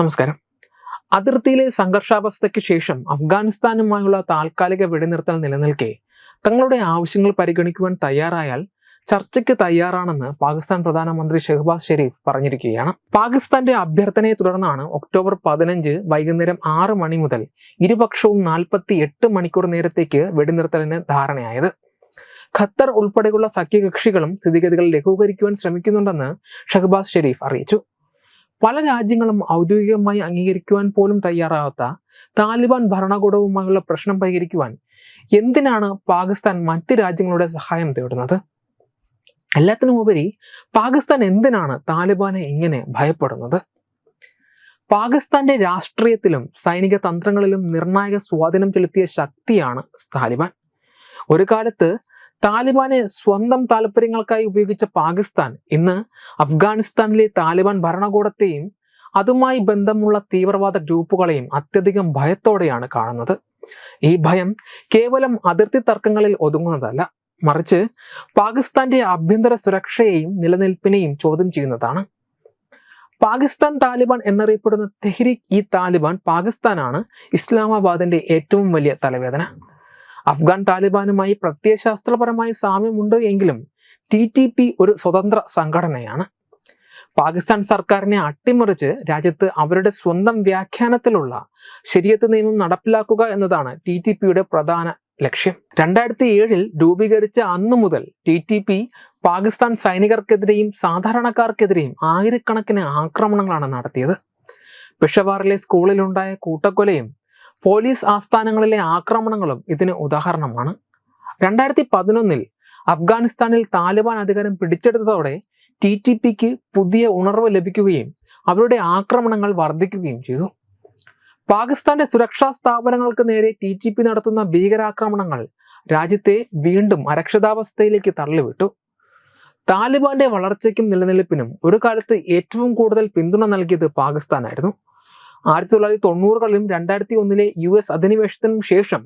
നമസ്കാരം. അതിർത്തിയിലെ സംഘർഷാവസ്ഥയ്ക്ക് ശേഷം അഫ്ഗാനിസ്ഥാനുമായുള്ള താൽക്കാലിക വെടിനിർത്തൽ നിലനിൽക്കെ തങ്ങളുടെ ആവശ്യങ്ങൾ പരിഗണിക്കുവാൻ തയ്യാറായാൽ ചർച്ചയ്ക്ക് തയ്യാറാണെന്ന് പാകിസ്ഥാൻ പ്രധാനമന്ത്രി ഷെഹ്ബാസ് ഷെരീഫ് പറഞ്ഞിരിക്കുകയാണ്. പാകിസ്ഥാന്റെ അഭ്യർത്ഥനയെ തുടർന്നാണ് ഒക്ടോബർ പതിനഞ്ച് വൈകുന്നേരം ആറ് മണി മുതൽ ഇരുപക്ഷവും നാൽപ്പത്തി എട്ട് മണിക്കൂർ നേരത്തേക്ക് വെടിനിർത്തലിന് ധാരണയായത്. ഖത്തർ ഉൾപ്പെടെയുള്ള സഖ്യകക്ഷികളും സ്ഥിതിഗതികൾ ലഘൂകരിക്കുവാൻ ശ്രമിക്കുന്നുണ്ടെന്ന് ഷഹബാസ് ഷെരീഫ് അറിയിച്ചു. പല രാജ്യങ്ങളും ഔദ്യോഗികമായി അംഗീകരിക്കുവാൻ പോലും തയ്യാറാകാത്ത താലിബാൻ ഭരണകൂടവുമായുള്ള പ്രശ്നം പരിഹരിക്കുവാൻ എന്തിനാണ് പാകിസ്ഥാൻ മറ്റ് രാജ്യങ്ങളുടെ സഹായം തേടുന്നത്? എല്ലാത്തിനുമുപരി പാകിസ്ഥാൻ എന്തിനാണ് താലിബാനെ ഇങ്ങനെ ഭയപ്പെടുന്നത്? പാകിസ്ഥാന്റെ രാഷ്ട്രീയത്തിലും സൈനിക തന്ത്രങ്ങളിലും നിർണായക സ്വാധീനം ചെലുത്തിയ ശക്തിയാണ് താലിബാൻ. ഒരു കാലത്ത് താലിബാനെ സ്വന്തം താല്പര്യങ്ങൾക്കായി ഉപയോഗിച്ച പാകിസ്ഥാൻ. ഇന്ന് അഫ്ഗാനിസ്ഥാനിലെ താലിബാൻ ഭരണകൂടത്തെയും അതുമായി ബന്ധമുള്ള തീവ്രവാദ ഗ്രൂപ്പുകളെയും അത്യധികം ഭയത്തോടെയാണ് കാണുന്നത്. ഈ ഭയം കേവലം അതിർത്തി തർക്കങ്ങളിൽ ഒതുങ്ങുന്നതല്ല. മറിച്ച് പാകിസ്ഥാന്റെ ആഭ്യന്തര സുരക്ഷയെയും നിലനിൽപ്പിനെയും ചോദ്യം ചെയ്യുന്നതാണ്. പാകിസ്ഥാൻ താലിബാൻ എന്നറിയപ്പെടുന്ന തെഹ്രീഖ് ഇ താലിബാൻ പാകിസ്ഥാനാണ് ഇസ്ലാമാബാദിന്റെ ഏറ്റവും വലിയ തലവേദന. അഫ്ഗാൻ താലിബാനുമായി പ്രത്യയശാസ്ത്രപരമായി സാമ്യമുണ്ട് എങ്കിലും ടി ടി പി ഒരു സ്വതന്ത്ര സംഘടനയാണ്. പാകിസ്ഥാൻ സർക്കാരിനെ അട്ടിമറിച്ച് രാജ്യത്ത് അവരുടെ സ്വന്തം വ്യാഖ്യാനത്തിലുള്ള ശരിയത്ത് നിയമം നടപ്പിലാക്കുക എന്നതാണ് ടി ടി പിയുടെ പ്രധാന ലക്ഷ്യം. രണ്ടായിരത്തി ഏഴിൽ രൂപീകരിച്ച അന്നു മുതൽ ടി ടി പി പാകിസ്ഥാൻ സൈനികർക്കെതിരെയും സാധാരണക്കാർക്കെതിരെയും ആയിരക്കണക്കിന് ആക്രമണങ്ങളാണ് നടത്തിയത്. പെഷവാറിലെ സ്കൂളിലുണ്ടായ കൂട്ടക്കൊലയും പോലീസ് ആസ്ഥാനങ്ങളിലെ ആക്രമണങ്ങളും ഇതിന് ഉദാഹരണമാണ്. രണ്ടായിരത്തി പതിനൊന്നിൽ അഫ്ഗാനിസ്ഥാനിൽ താലിബാൻ അധികാരം പിടിച്ചെടുത്തതോടെ ടി ടി പിക്ക് പുതിയ ഉണർവ് ലഭിക്കുകയും അവരുടെ ആക്രമണങ്ങൾ വർദ്ധിക്കുകയും ചെയ്തു. പാകിസ്ഥാന്റെ സുരക്ഷാ സ്ഥാപനങ്ങൾക്ക് നേരെ ടി ടി പി നടത്തുന്ന ഭീകരാക്രമണങ്ങൾ രാജ്യത്തെ വീണ്ടും അരക്ഷിതാവസ്ഥയിലേക്ക് തള്ളിവിട്ടു. താലിബാന്റെ വളർച്ചയ്ക്കും നിലനിൽപ്പിനും ഒരു കാലത്ത് ഏറ്റവും കൂടുതൽ പിന്തുണ നൽകിയത് പാകിസ്ഥാനായിരുന്നു. ആയിരത്തി തൊള്ളായിരത്തി തൊണ്ണൂറുകളിലും രണ്ടായിരത്തി ഒന്നിലെ യു എസ് അധിനിവേശത്തിനും ശേഷം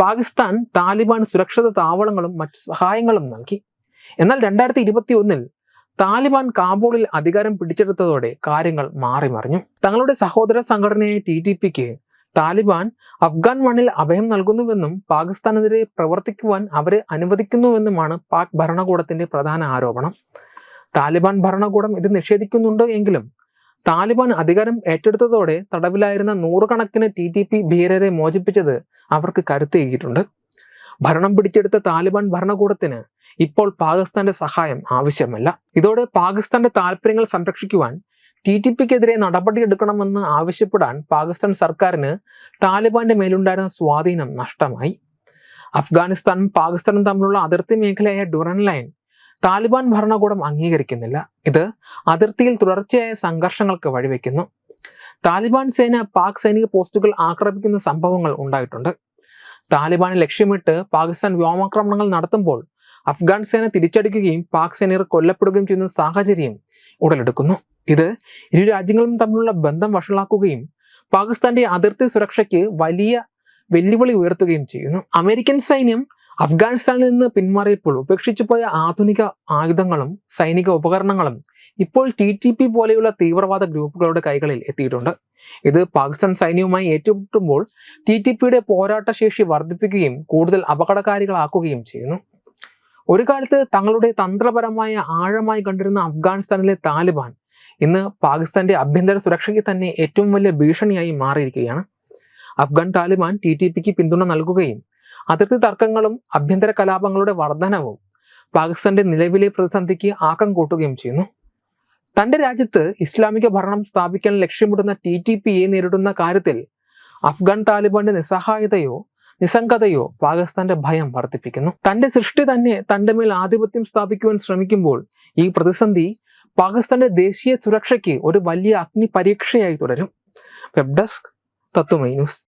പാകിസ്ഥാൻ താലിബാൻ സുരക്ഷിത താവളങ്ങളും മറ്റ് സഹായങ്ങളും നൽകി. എന്നാൽ രണ്ടായിരത്തി ഇരുപത്തി ഒന്നിൽ താലിബാൻ കാബൂളിൽ അധികാരം പിടിച്ചെടുത്തതോടെ കാര്യങ്ങൾ മാറിമറിഞ്ഞു തങ്ങളുടെ സഹോദര സംഘടനയായ ടി ടി പിക്ക് താലിബാൻ അഫ്ഗാൻ മണ്ണിൽ അഭയം നൽകുന്നുവെന്നും പാകിസ്ഥാനെതിരെ പ്രവർത്തിക്കുവാൻ അവരെ അനുവദിക്കുന്നുവെന്നുമാണ് പാക് ഭരണകൂടത്തിന്റെ പ്രധാന ആരോപണം. താലിബാൻ ഭരണകൂടം ഇത് നിഷേധിക്കുന്നുണ്ട് എങ്കിലും താലിബാൻ അധികാരം ഏറ്റെടുത്തതോടെ തടവിലായിരുന്ന നൂറുകണക്കിന് ടി ടി പി ഭീകരരെ മോചിപ്പിച്ചത് അവർക്ക് കരുത്തേകിയിട്ടുണ്ട് ഭരണം പിടിച്ചെടുത്ത താലിബാൻ ഭരണകൂടത്തിന് ഇപ്പോൾ പാകിസ്ഥാന്റെ സഹായം ആവശ്യമല്ല. ഇതോടെ പാകിസ്ഥാന്റെ താല്പര്യങ്ങൾ സംരക്ഷിക്കുവാൻ ടി ടി പിക്കെതിരെ നടപടിയെടുക്കണമെന്ന് ആവശ്യപ്പെടാൻ പാകിസ്ഥാൻ സർക്കാരിന് താലിബാന്റെ മേലുണ്ടായിരുന്ന സ്വാധീനം നഷ്ടമായി. അഫ്ഗാനിസ്ഥാനും പാകിസ്ഥാനും തമ്മിലുള്ള അതിർത്തി മേഖലയായ ഡുറൻ ലൈൻ താലിബാൻ ഭരണകൂടം അംഗീകരിക്കുന്നില്ല. ഇത് അതിർത്തിയിൽ തുടർച്ചയായ സംഘർഷങ്ങൾക്ക് വഴിവെക്കുന്നു. താലിബാൻ സേന പാക് സൈനിക പോസ്റ്റുകൾ ആക്രമിക്കുന്ന സംഭവങ്ങൾ ഉണ്ടായിട്ടുണ്ട്. താലിബാനെ ലക്ഷ്യമിട്ട് പാകിസ്ഥാൻ വ്യോമാക്രമണങ്ങൾ നടത്തുമ്പോൾ അഫ്ഗാൻ സേന തിരിച്ചടിക്കുകയും പാക് സൈനികർ കൊല്ലപ്പെടുകയും ചെയ്യുന്ന സാഹചര്യം ഉടലെടുക്കുന്നു. ഇത് ഇരു രാജ്യങ്ങളും തമ്മിലുള്ള ബന്ധം വഷളാക്കുകയും പാകിസ്ഥാന്റെ അതിർത്തി സുരക്ഷയ്ക്ക് വലിയ വെല്ലുവിളി ഉയർത്തുകയും ചെയ്യുന്നു. അമേരിക്കൻ സൈന്യം അഫ്ഗാനിസ്ഥാനിൽ നിന്ന് പിന്മാറിയപ്പോൾ ഉപേക്ഷിച്ചു പോയ ആധുനിക ആയുധങ്ങളും സൈനിക ഉപകരണങ്ങളും ഇപ്പോൾ ടി ടി പി പോലെയുള്ള തീവ്രവാദ ഗ്രൂപ്പുകളുടെ കൈകളിൽ എത്തിയിട്ടുണ്ട്. ഇത് പാകിസ്ഥാൻ സൈന്യവുമായി ഏറ്റുമുട്ടുമ്പോൾ ടി ടി പിയുടെ പോരാട്ട ശേഷി വർദ്ധിപ്പിക്കുകയും കൂടുതൽ അപകടകാരികളാക്കുകയും ചെയ്യുന്നു. ഒരു കാലത്ത് തങ്ങളുടെ തന്ത്രപരമായ ആഴമായി കണ്ടിരുന്ന അഫ്ഗാനിസ്ഥാനിലെ താലിബാൻ ഇന്ന് പാകിസ്ഥാന്റെ ആഭ്യന്തര സുരക്ഷയ്ക്ക് തന്നെ ഏറ്റവും വലിയ ഭീഷണിയായി മാറിയിരിക്കുകയാണ്. അഫ്ഗാൻ താലിബാൻ ടി ടി പിക്ക് പിന്തുണ നൽകുകയും അതിർത്തി തർക്കങ്ങളും ആഭ്യന്തര കലാപങ്ങളുടെ വർധനവും പാകിസ്ഥാന്റെ നിലവിലെ പ്രതിസന്ധിക്ക് ആക്കം കൂട്ടുകയും ചെയ്യുന്നു. തന്റെ രാജ്യത്ത് ഇസ്ലാമിക ഭരണം സ്ഥാപിക്കാൻ ലക്ഷ്യമിടുന്ന ടി ടി പിയെ നേരിടുന്ന കാര്യത്തിൽ അഫ്ഗാൻ താലിബാന്റെ നിസ്സഹായതയോ നിസ്സംഗതയോ പാകിസ്ഥാന്റെ ഭയം വർദ്ധിപ്പിക്കുന്നു തന്റെ സൃഷ്ടി തന്നെ തന്റെ മേൽ ആധിപത്യം സ്ഥാപിക്കുവാൻ ശ്രമിക്കുമ്പോൾ ഈ പ്രതിസന്ധി പാകിസ്ഥാന്റെ ദേശീയ സുരക്ഷയ്ക്ക് ഒരു വലിയ അഗ്നി പരീക്ഷയായി തുടരും. Web desk Tatwamayi news.